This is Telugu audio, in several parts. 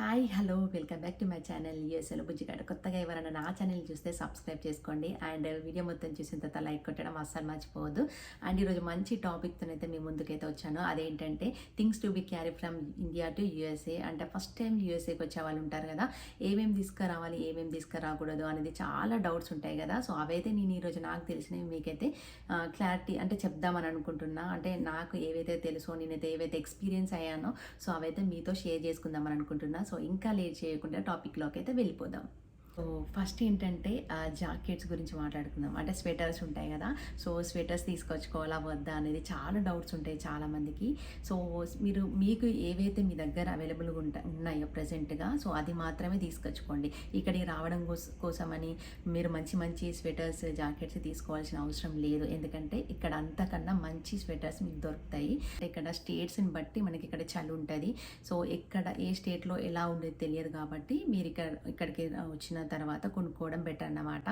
Hi hello welcome back to my channel. USL Bujjigadu. కొత్తగా ఎవరైనా నా ఛానల్ చూస్తే సబ్స్క్రైబ్ చేసుకోండి. అండ్ వీడియో మొత్తం చూసిన తర్వాత లైక్ కొట్టడం అస్సలు మర్చిపోవద్దు. అండ్ ఈరోజు మంచి టాపిక్తో అయితే మీ ముందుకైతే వచ్చాను. అదేంటంటే things to be carry from India to USA అంటే ఫస్ట్ టైం యూఎస్ఏకి వచ్చే వాళ్ళు ఉంటారు కదా ఏమేమి తీసుకురావాలి ఏమేమి తీసుకురాకూడదు అనేది చాలా డౌట్స్ ఉంటాయి కదా. సో అవైతే నేను ఈరోజు నాకు తెలిసినవి మీకైతే క్లారిటీ అంటే చెప్దామని అనుకుంటున్నా. అంటే నాకు ఏవైతే తెలుసో నేనైతే ఏవైతే ఎక్స్పీరియన్స్ అయ్యానో సో అవైతే మీతో షేర్ చేసుకుందామని అనుకుంటున్నా. సో ఇంకా లేట్ చేయకుండా టాపిక్లోకి అయితే వెళ్ళిపోదాం. సో ఫస్ట్ ఏంటంటే జాకెట్స్ గురించి మాట్లాడుకుందాం. అంటే స్వెటర్స్ ఉంటాయి కదా సో స్వెటర్స్ తీసుకొచ్చుకోవాలా వద్దా అనేది చాలా డౌట్స్ ఉంటాయి చాలామందికి. సో మీరు మీకు ఏవైతే మీ దగ్గర అవైలబుల్గా ఉంటా ఉన్నాయో ప్రజెంట్గా సో అది మాత్రమే తీసుకొచ్చుకోండి. ఇక్కడికి రావడం కోస- కోసమని మీరు మంచి మంచి స్వెటర్స్ జాకెట్స్ తీసుకోవాల్సిన అవసరం లేదు. ఎందుకంటే ఇక్కడ అంతకన్నా మంచి స్వెటర్స్ మీకు దొరుకుతాయి. ఇక్కడ స్టేట్స్ని బట్టి మనకి ఇక్కడ చలి ఉంటుంది. సో ఎక్కడ ఏ స్టేట్లో ఎలా ఉండేది తెలియదు కాబట్టి మీరు ఇక్కడ ఇక్కడికి వచ్చిన తర్వాత కొనుక్కోవడం బెటర్ అన్నమాట.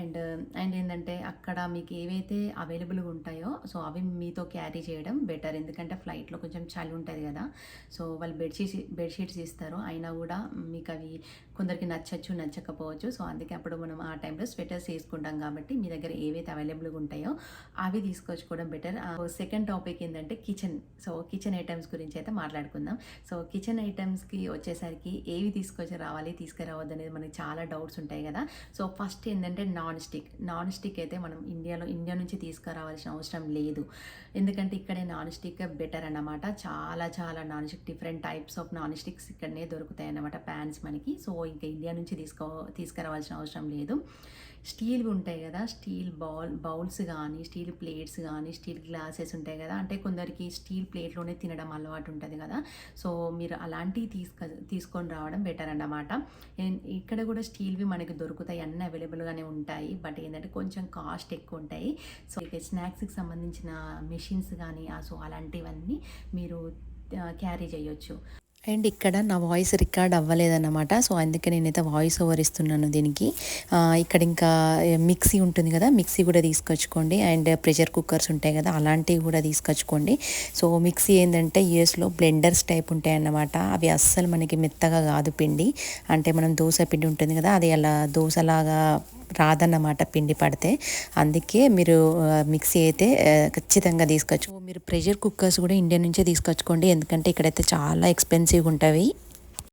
అండ్ అండ్ ఏంటంటే అక్కడ మీకు ఏవైతే అవైలబుల్గా ఉంటాయో సో అవి మీతో క్యారీ చేయడం బెటర్ ఎందుకంటే ఫ్లైట్లో కొంచెం చలి ఉంటుంది కదా. సో వాళ్ళు బెడ్షీట్స్ బెడ్షీట్స్ ఇస్తారు. అయినా కూడా మీకు అవి కొందరికి నచ్చచ్చు నచ్చకపోవచ్చు. సో అందుకే అప్పుడు మనం ఆ టైంలో స్వెటర్స్ వేసుకుంటాం కాబట్టి మీ దగ్గర ఏవైతే అవైలబుల్గా ఉంటాయో అవి తీసుకొచ్చుకోవడం బెటర్ సెకండ్ టాపిక్ ఏంటంటే కిచెన్ సో కిచెన్ ఐటమ్స్ గురించి అయితే మాట్లాడుకుందాం. సో కిచెన్ ఐటమ్స్కి వచ్చేసరికి ఏవి తీసుకొచ్చి రావాలి తీసుకురావద్దు అనేది మనకి చాలా డౌట్స్ ఉంటాయి కదా. సో ఫస్ట్ ఏంటంటే నాన్ స్టిక్ నాన్ స్టిక్ అయితే మనం ఇండియాలో ఇండియా నుంచి తీసుకురావాల్సిన అవసరం లేదు. ఎందుకంటే ఇక్కడే నాన్ స్టిక్ బెటర్ అన్నమాట. చాలా చాలా non stick different types of non sticks ఇక్కడనే దొరుకుతాయి అన్నమాట ప్యాన్స్ మనకి. సో ఇంకా ఇండియా నుంచి తీసుకో తీసుకురావాల్సిన అవసరం లేదు. స్టీల్ ఉంటాయి కదా. స్టీల్ బౌల్ బౌల్స్ కానీ స్టీల్ ప్లేట్స్ కానీ స్టీల్ గ్లాసెస్ ఉంటాయి కదా. అంటే కొందరికి స్టీల్ ప్లేట్లోనే తినడం అలవాటు ఉంటుంది కదా. సో మీరు అలాంటివి తీసుక తీసుకొని రావడం బెటర్ అన్నమాట. ఇక్కడ కూడా స్టీల్వి మనకి దొరుకుతాయి అన్నీ అవైలబుల్గానే ఉంటాయి. బట్ ఏంటంటే కొంచెం కాస్ట్ ఎక్కువ ఉంటాయి సో ఇక స్నాక్స్కి సంబంధించిన మెషిన్స్ కానీ సో అలాంటివన్నీ మీరు క్యారీ చేయొచ్చు. అండ్ ఇక్కడ నా వాయిస్ రికార్డ్ అవ్వలేదన్నమాట. సో అందుకే నేనైతే వాయిస్ ఓవర్ ఇస్తున్నాను దీనికి. ఇక్కడ ఇంకా మిక్సీ ఉంటుంది కదా మిక్సీ కూడా తీసుకొచ్చుకోండి. అండ్ ప్రెషర్ కుక్కర్స్ ఉంటాయి కదా అలాంటివి కూడా తీసుకొచ్చుకోండి. సో మిక్సీ ఏంటంటే యూఎస్లో బ్లెండర్స్ టైప్ ఉంటాయి అన్నమాట అవి అస్సలు మనకి మెత్తగా కాదు పిండి. అంటే మనం దోశ పిండి ఉంటుంది కదా అది అలా దోశలాగా రాదన్నమాట పిండి పడితే. అందుకే మీరు మిక్సీ అయితే ఖచ్చితంగా తీసుకొచ్చు. మీరు ప్రెషర్ కుక్కర్స్ కూడా ఇండియా నుంచే తీసుకొచ్చుకోండి. ఎందుకంటే ఇక్కడైతే చాలా ఎక్స్పెన్సివ్ ఉంటాయి.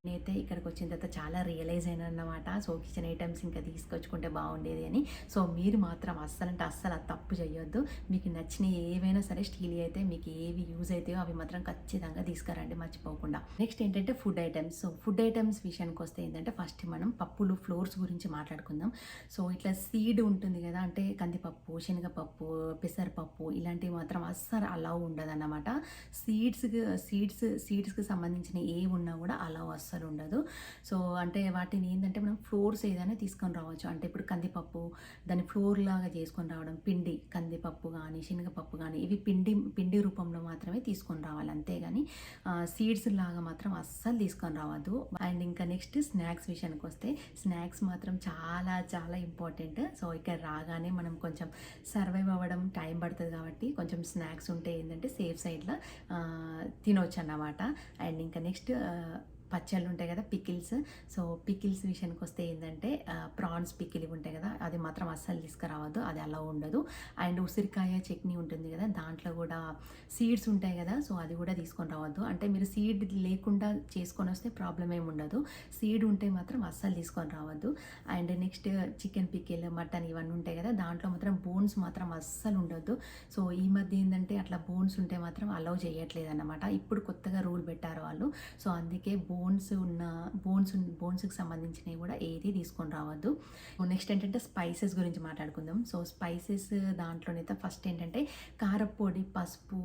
నేనైతే ఇక్కడికి వచ్చిన తర్వాత చాలా రియలైజ్ అయినా అన్నమాట సో కిచెన్ ఐటమ్స్ ఇంకా తీసుకొచ్చుకుంటే బాగుండేది అని. సో మీరు మాత్రం అస్సలు అంటే అస్సలు తప్పు చేయొద్దు మీకు నచ్చిన ఏవైనా సరే స్టీల్ అయితే మీకు ఏవి యూజ్ అవుతాయో అవి మాత్రం ఖచ్చితంగా తీసుకురండి మర్చిపోకుండా. నెక్స్ట్ ఏంటంటే food items so food items విషయానికి వస్తే ఏంటంటే ఫస్ట్ మనం పప్పులు ఫ్లోర్స్ గురించి మాట్లాడుకుందాం. సో ఇట్లా సీడ్ ఉంటుంది కదా అంటే కందిపప్పు శనగపప్పు పెసరపప్పు ఇలాంటివి మాత్రం అస్సలు అలౌ ఉండదు అన్నమాట సీడ్స్ సీడ్స్ సీడ్స్కి సంబంధించిన ఏ ఉన్నా కూడా అలౌ అస్సలు ఉండదు సో అంటే వాటిని ఏంటంటే మనం ఫ్లోర్స్ ఏదైనా తీసుకొని రావచ్చు. అంటే ఇప్పుడు కందిపప్పు దాన్ని ఫ్లోర్ లాగా చేసుకొని రావడం పిండి కందిపప్పు కానీ శనగపప్పు కానీ ఇవి పిండి పిండి రూపంలో మాత్రమే తీసుకొని రావాలి. అంతేగాని సీడ్స్ లాగా మాత్రం అస్సలు తీసుకొని రావద్దు. అండ్ ఇంకా నెక్స్ట్ స్నాక్స్ విషయానికి వస్తే స్నాక్స్ మాత్రం చాలా చాలా ఇంపార్టెంట్. సో ఇక్కడ రాగానే మనం కొంచెం సర్వైవ్ అవ్వడం టైం పడుతుంది కాబట్టి కొంచెం స్నాక్స్ ఉంటే ఏంటంటే సేఫ్ సైడ్లో తినవచ్చు అన్నమాట అండ్ ఇంకా నెక్స్ట్ పచ్చళ్ళు ఉంటాయి కదా పికిల్స్. సో పికిల్స్ విషయానికి వస్తే ఏంటంటే ప్రాన్స్ పికిల్ ఇవి ఉంటాయి కదా అది మాత్రం అస్సలు తీసుకురావద్దు అది అలా ఉండదు. అండ్ ఉసిరికాయ చట్నీ ఉంటుంది కదా దాంట్లో కూడా సీడ్స్ ఉంటాయి కదా సో అది కూడా తీసుకొని రావద్దు. అంటే మీరు సీడ్ లేకుండా చేసుకొని వస్తే ప్రాబ్లం ఏమి ఉండదు. సీడ్ ఉంటే మాత్రం అస్సలు తీసుకొని రావద్దు. And next chicken pickle mutton ఇవన్నీ ఉంటాయి కదా దాంట్లో మాత్రం బోన్స్ మాత్రం అస్సలు ఉండొద్దు. సో ఈ మధ్య ఏంటంటే అట్లా బోన్స్ ఉంటే మాత్రం అలౌ చేయట్లేదు అన్నమాట ఇప్పుడు కొత్తగా రూల్ పెట్టారు వాళ్ళు. సో అందుకే బోన్స్ బోన్స్ ఉన్న బోన్స్ బోన్స్కి సంబంధించినవి కూడా ఏది తీసుకొని రావద్దు. నెక్స్ట్ ఏంటంటే స్పైసెస్ గురించి మాట్లాడుకుందాం. సో స్పైసెస్ దాంట్లోనైతే ఫస్ట్ ఏంటంటే కారపొడి పసుపు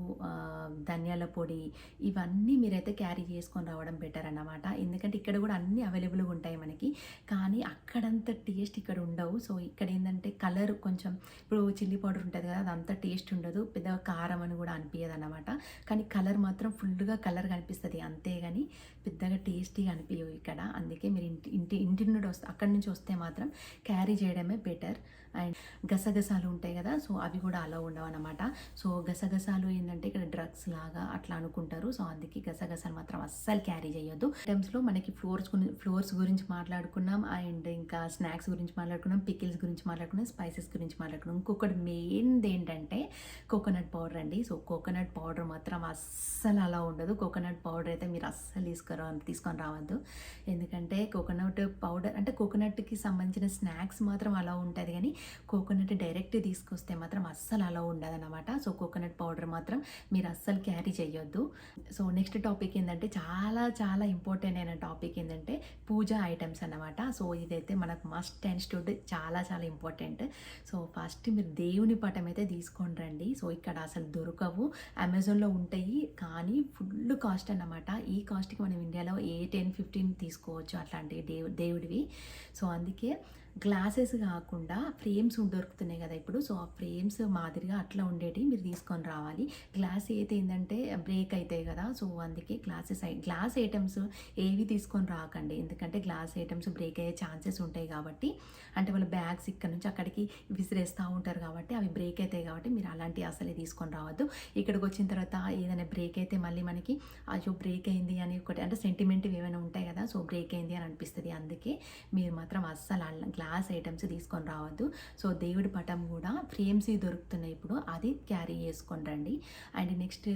ధనియాల పొడి ఇవన్నీ మీరైతే క్యారీ చేసుకొని రావడం బెటర్ అన్నమాట. ఎందుకంటే ఇక్కడ కూడా అన్నీ అవైలబుల్గా ఉంటాయి మనకి. కానీ అక్కడంత టేస్ట్ ఇక్కడ ఉండవు. సో ఇక్కడ ఏంటంటే కలర్ కొంచెం ఇప్పుడు చిల్లీ పౌడర్ ఉంటుంది కదా అదంతా టేస్ట్ ఉండదు. పెద్దగా కారం అని కూడా అనిపించదు అన్నమాట కానీ కలర్ మాత్రం ఫుల్గా కలర్ కనిపిస్తుంది అంతేగాని పెద్దగా టేస్టీగా అనిపించవు ఇక్కడ. అందుకే మీరు ఇంటి ఇంటి ఇంటి నుండి వస్తే అక్కడి నుంచి వస్తే మాత్రం క్యారీ చేయడమే బెటర్. అండ్ గసగసాలు ఉంటాయి కదా సో అవి కూడా అలా ఉండవు అనమాట సో గసగసాలు ఏంటంటే ఇక్కడ డ్రగ్స్ లాగా అట్లా అనుకుంటారు. సో అందుకే గసగసాలు మాత్రం అస్సలు క్యారీ చేయొద్దు. ఐటమ్స్లో మనకి ఫ్లోర్స్ గురించి ఫ్లోర్స్ గురించి మాట్లాడుకున్నాం. అండ్ ఇంకా స్నాక్స్ గురించి మాట్లాడుకున్నాం. పికిల్స్ గురించి మాట్లాడుకున్నాం. స్పైసెస్ గురించి మాట్లాడుకున్నాం. ఇంకొకటి మెయిన్ది ఏంటంటే కోకోనట్ పౌడర్ అండి. సో కోకోనట్ పౌడర్ మాత్రం అస్సలు అలా ఉండదు. కోకోనట్ పౌడర్ అయితే మీరు అస్సలు తీసుకురా తీసుకొని రావద్దు. ఎందుకంటే కోకోనట్ పౌడర్ అంటే కోకోనట్కి సంబంధించిన స్నాక్స్ మాత్రం అలా ఉంటుంది. కానీ కోకోనట్ డైరెక్ట్ తీసుకొస్తే మాత్రం అస్సలు అలా ఉండదన్నమాట. సో కోకోనట్ పౌడర్ మాత్రం మీరు అస్సలు క్యారీ చేయొద్దు సో నెక్స్ట్ టాపిక్ ఏంటంటే చాలా చాలా ఇంపార్టెంట్ అయిన టాపిక్ ఏంటంటే పూజ ఐటమ్స్ అన్నమాట. సో ఇదైతే మనకు మస్ట్ అండ్ స్టూడ్ చాలా చాలా ఇంపార్టెంట్. సో ఫస్ట్ మీరు దేవుని పటం అయితే తీసుకొని రండి. సో ఇక్కడ అసలు దొరకవు. అమెజాన్లో ఉంటాయి. కానీ ఫుల్ కాస్ట్ అన్నమాట. ఈ కాస్ట్కి మనం ఇండియాలో ఏ టెన్ ఫిఫ్టీన్ తీసుకోవచ్చు అట్లాంటి దేవు దేవుడివి. సో అందుకే గ్లాసెస్ కాకుండా ఫ్రేమ్స్ దొరుకుతున్నాయి కదా ఇప్పుడు. సో ఆ ఫ్రేమ్స్ మాదిరిగా అట్లా ఉండేటి మీరు తీసుకొని రావాలి. గ్లాస్ అయితే ఏంటంటే బ్రేక్ అవుతాయి కదా. సో అందుకే గ్లాసెస్ గ్లాస్ ఐటమ్స్ ఏవి తీసుకొని రాకండి. ఎందుకంటే గ్లాస్ ఐటమ్స్ బ్రేక్ అయ్యే ఛాన్సెస్ ఉంటాయి కాబట్టి. అంటే వాళ్ళ బ్యాగ్స్ ఇక్కడ నుంచి అక్కడికి విసిరేస్తూ ఉంటారు కాబట్టి అవి బ్రేక్ అవుతాయి కాబట్టి మీరు అలాంటివి అసలే తీసుకొని రావద్దు. ఇక్కడికి వచ్చిన తర్వాత ఏదైనా బ్రేక్ అయితే మళ్ళీ మనకి అయ్యో బ్రేక్ అయింది అని ఒకటి అంటే సెంటిమెంట్ ఏమైనా ఉంటాయి కదా. సో బ్రేక్ అయింది అని అనిపిస్తుంది. అందుకే మీరు మాత్రం అస్సలు అల్ల- గ్లాస్ ఐటమ్స్ తీసుకొని రావద్దు. సో దేవుడి పటం కూడా ఫ్రేమ్స్ దొరుకుతున్నాయి ఇప్పుడు. అది క్యారీ చేసుకొని రండి. అండ్ నెక్స్ట్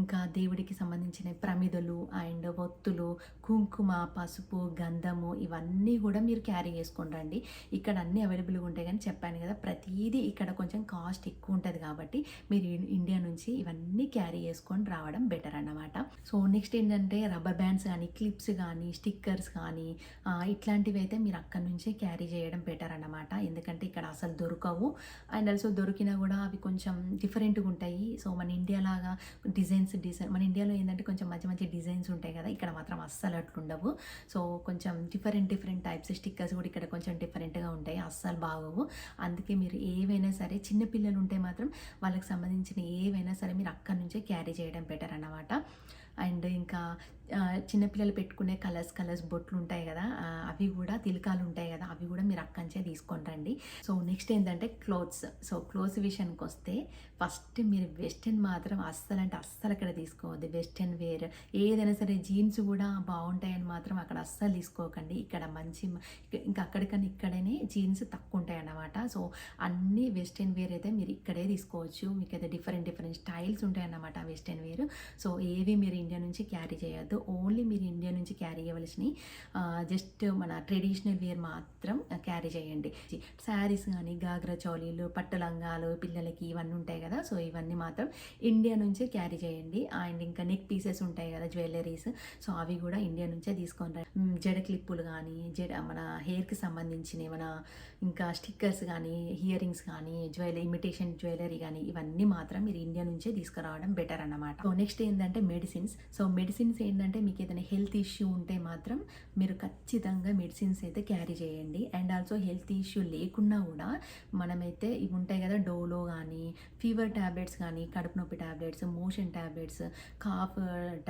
ఇంకా దేవుడికి సంబంధించిన ప్రమిదలు అండ్ ఒత్తులు కుంకుమ పసుపు గంధము ఇవన్నీ కూడా మీరు క్యారీ చేసుకొని రండి. ఇక్కడ అన్నీ అవైలబుల్గా ఉంటాయి కానీ చెప్పాను కదా ప్రతిదీ ఇక్కడ కొంచెం కాస్ట్ ఎక్కువ ఉంటుంది కాబట్టి మీరు ఇండియా నుంచి ఇవన్నీ క్యారీ చేసుకొని రావడం బెటర్ అన్నమాట. సో నెక్స్ట్ ఏంటంటే రబ్బర్ బ్యాండ్స్ కానీ క్లిప్స్ కానీ స్టిక్కర్స్ కానీ ఇట్లాంటివి అయితే మీరు అక్కడ నుంచే క్యారీ చేయడం బెటర్ అన్నమాట. ఎందుకంటే ఇక్కడ అసలు దొరకవు. అండ్ ఆల్సో దొరికినా కూడా అవి కొంచెం డిఫరెంట్గా ఉంటాయి. సో మన ఇండియా లాగా డిజైన్ డిజైన్స్ డిజైన్ మన ఇండియాలో ఏంటంటే కొంచెం మంచి మంచి డిజైన్స్ ఉంటాయి కదా ఇక్కడ మాత్రం అస్సలు అట్లుండవు సో కొంచెం డిఫరెంట్ డిఫరెంట్ టైప్స్ స్టిక్కర్స్ కూడా ఇక్కడ కొంచెం డిఫరెంట్గా ఉంటాయి అస్సలు బాగోవు. అందుకే మీరు ఏవైనా సరే చిన్న పిల్లలు ఉంటే మాత్రం వాళ్ళకి సంబంధించిన ఏవైనా సరే మీరు అక్కడి నుంచే క్యారీ చేయడం బెటర్ అన్నమాట. అండ్ ఇంకా చిన్నపిల్లలు పెట్టుకునే కలర్స్ కలర్స్ బొట్లు ఉంటాయి కదా అవి కూడా తిలకాలు ఉంటాయి కదా అవి కూడా మీరు అక్కంచే తీసుకొని రండి. సో నెక్స్ట్ ఏంటంటే క్లోత్స్. సో క్లోత్స్ విషయానికి వస్తే ఫస్ట్ మీరు వెస్ట్రన్ మాత్రం అస్సలు అంటే అస్సలు అక్కడ తీసుకోవద్దు. వెస్ట్రన్ వేర్ ఏదైనా సరే జీన్స్ కూడా బాగుంటాయని మాత్రం అక్కడ అస్సలు తీసుకోకండి. ఇక్కడ మంచి ఇంకా అక్కడికన్నా ఇక్కడనే జీన్స్ తక్కువ ఉంటాయి అన్నమాట సో అన్ని వెస్ట్రన్ వేర్ అయితే మీరు ఇక్కడే తీసుకోవచ్చు. మీకు అయితే డిఫరెంట్ డిఫరెంట్ స్టైల్స్ ఉంటాయి అన్నమాట వెస్ట్రన్ వేర్. సో ఏవి మీరు ఇండియా నుంచి క్యారీ చేయొద్దు. ఓన్లీ మీరు ఇండియా నుంచి క్యారీ చేయవలసినవి జస్ట్ మన ట్రెడిషనల్ వేర్ మాత్రం క్యారీ చేయండి. శారీస్ కానీ గాగ్రా చోలీలు పట్టు లంగాలు పిల్లలకి ఇవన్నీ ఉంటాయి కదా సో ఇవన్నీ మాత్రం ఇండియా నుంచే క్యారీ చేయండి. అండ్ ఇంకా నెక్ పీసెస్ ఉంటాయి కదా జ్యువెలరీస్ సో అవి కూడా ఇండియా నుంచే తీసుకొని రా జడ క్లిప్పులు కానీ జడ మన హెయిర్కి సంబంధించినవి మన ఇంకా స్టిక్కర్స్ కానీ ఇయర్ రింగ్స్ కానీ జ్యువెలరీ ఇమిటేషన్ జ్యువెలరీ కానీ ఇవన్నీ మాత్రం మీరు ఇండియా నుంచే తీసుకురావడం బెటర్ అన్నమాట. సో నెక్స్ట్ ఏంటంటే మెడిసిన్స్ సో మెడిసిన్స్ ఏంటంటే మీకు ఏదైనా హెల్త్ ఇష్యూ ఉంటే మాత్రం మీరు ఖచ్చితంగా మెడిసిన్స్ అయితే క్యారీ చేయండి. అండ్ ఆల్సో హెల్త్ ఇష్యూ లేకున్నా కూడా మనమైతే ఇవి ఉంటాయి కదా డోలో కానీ ఫీవర్ ట్యాబ్లెట్స్ కానీ కడుపు నొప్పి tablets motion tablets cough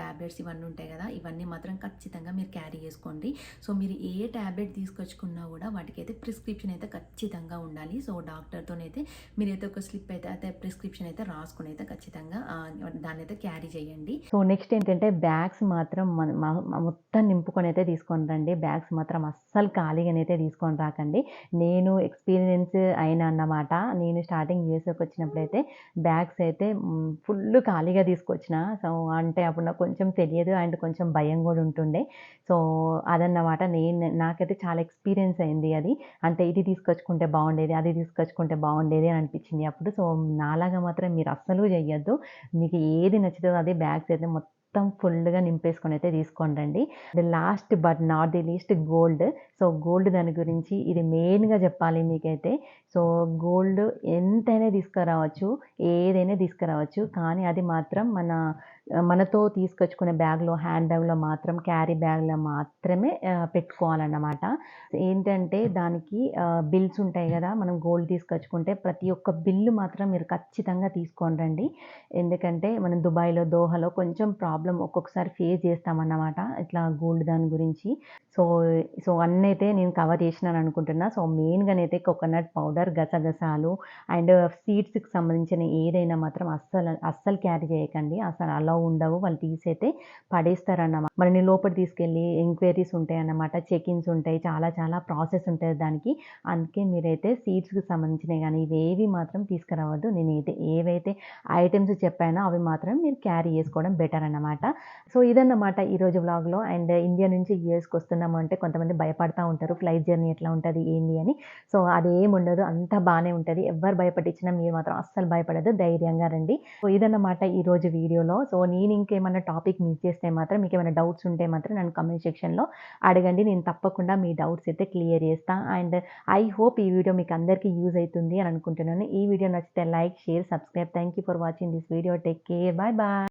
tablets ఇవన్నీ ఉంటాయి కదా ఇవన్నీ మాత్రం ఖచ్చితంగా మీరు క్యారీ చేసుకోండి. సో మీరు ఏ ట్యాబ్లెట్ తీసుకొచ్చుకున్నా కూడా వాటికైతే ప్రిస్క్రిప్షన్ అయితే ఖచ్చితంగా ఉండాలి. సో డాక్టర్తోనైతే మీరైతే ఒక స్లిప్ అయితే అయితే ప్రిస్క్రిప్షన్ అయితే రాసుకుని అయితే ఖచ్చితంగా దాన్ని అయితే క్యారీ చేయండి. సో నెక్స్ట్ ఏంటంటే బ్యాగ్స్ మాత్రం మన- మొత్తం నింపుకొని అయితే తీసుకొని రండి. బ్యాగ్స్ మాత్రం అస్సలు ఖాళీగానైతే తీసుకొని రాకండి. నేను ఎక్స్పీరియన్స్ అయినా అన్నమాట. నేను స్టార్టింగ్ యూఎస్ఏకి వచ్చినప్పుడైతే బ్యాగ్స్ అయితే ఫుల్ ఖాళీగా తీసుకొచ్చిన. సో అంటే అప్పుడు నాకు కొంచెం తెలియదు. అండ్ కొంచెం భయం కూడా ఉంటుండే. సో అదన్నమాట. నేను నాకైతే చాలా ఎక్స్పీరియన్స్ అయింది అది. అంటే ఇది తీసుకొచ్చుకుంటే బాగుండేది అది తీసుకొచ్చుకుంటే బాగుండేది అని అనిపించింది అప్పుడు. సో నాలాగా మాత్రం మీరు అస్సలు చెయ్యొద్దు. మీకు ఏది నచ్చుతుందో అది బ్యాగ్స్ అయితే మొత్తం మొత్తం ఫుల్గా నింపేసుకొని అయితే తీసుకోండి రండి last but not the least gold. So gold దాని గురించి ఇది మెయిన్గా చెప్పాలి మీకైతే. సో గోల్డ్ ఎంతైనా తీసుకురావచ్చు ఏదైనా తీసుకురావచ్చు. కానీ అది మాత్రం మన మనతో తీసుకొచ్చుకునే బ్యాగ్‌లో, హ్యాండ్ బ్యాగ్‌లో మాత్రం క్యారీ బ్యాగ్‌లో మాత్రమే పెట్టుకోవాలన్నమాట. ఏంటంటే దానికి బిల్స్ ఉంటాయి గదా! మనం గోల్డ్ తీసుకొచ్చుకుంటే ప్రతి ఒక్క బిల్లు మాత్రం మీరు ఖచ్చితంగా తీసుకొని రండి. ఎందుకంటే మనం దుబాయ్‌లో, దోహాలో కొంచెం ప్రాబ్లమ్ ఒక్కొక్కసారి ఫేస్ చేస్తామన్నమాట. ఇట్లా గోల్డ్ దాని గురించి. సో, సో అన్నైతే నేను కవర్ చేసినాను అనుకుంటున్నా. సో, మెయిన్‌గానైతే కోకోనట్ పౌడర్, గసగసాలు అండ్ సీడ్స్‌కి సంబంధించిన ఏదైనా మాత్రం అస్సలు, అస్సలు క్యారీ చేయకండి. అసలు అలా ఉండవు. వాళ్ళు తీసైతే పడేస్తారన్నమాట. నేను లోపల తీసుకెళ్ళి ఎంక్వైరీస్ ఉంటాయన్నమాట. అన్నమాట ఇన్స్ ఉంటాయి. చాలా చాలా ప్రాసెస్ ఉంటుంది దానికి. అందుకే మీరైతే సీడ్స్‌కి సంబంధించినవి కానీ ఇవేవి మాత్రం తీసుకురావద్దు. నేనైతే ఏవైతే ఐటెమ్స్ చెప్పానో అవి మాత్రం మీరు క్యారీ చేసుకోవడం బెటర్ అన్నమాట. సో, ఇదన్నమాట ఈరోజు వ్లాగ్‌లో అండ్ ఇండియా నుంచి యూఎస్‌కి వెళ్తున్నాము అంటే కొంతమంది భయపడతా ఉంటారు. ఫ్లైట్ జర్నీ ఎట్లా ఉంటుంది ఏంది అని. సో, అదేముండదు. అంతా బాగానే ఉంటుంది ఎవరు భయపడించినా మీరు మాత్రం అస్సలు భయపడదు ధైర్యంగా రండి. సో, ఇదన్నమాట ఈరోజు వీడియోలో. సో, నేను ఇంకేమైనా టాపిక్ మిస్ చేస్తే మాత్రం మీకు ఏమైనా డౌట్స్ ఉంటే మాత్రం నన్ను కమెంట్ సెక్షన్‌లో అడగండి. నేను తప్పకుండా మీ డౌట్స్ అయితే క్లియర్ చేస్తా. అండ్ ఐ హోప్ ఈ వీడియో మీకు అందరికీ యూజ్ అవుతుంది అని అనుకుంటున్నాను. ఈ వీడియో నచ్చితే like, share, subscribe. Thank you for watching this video. Take care. Bye bye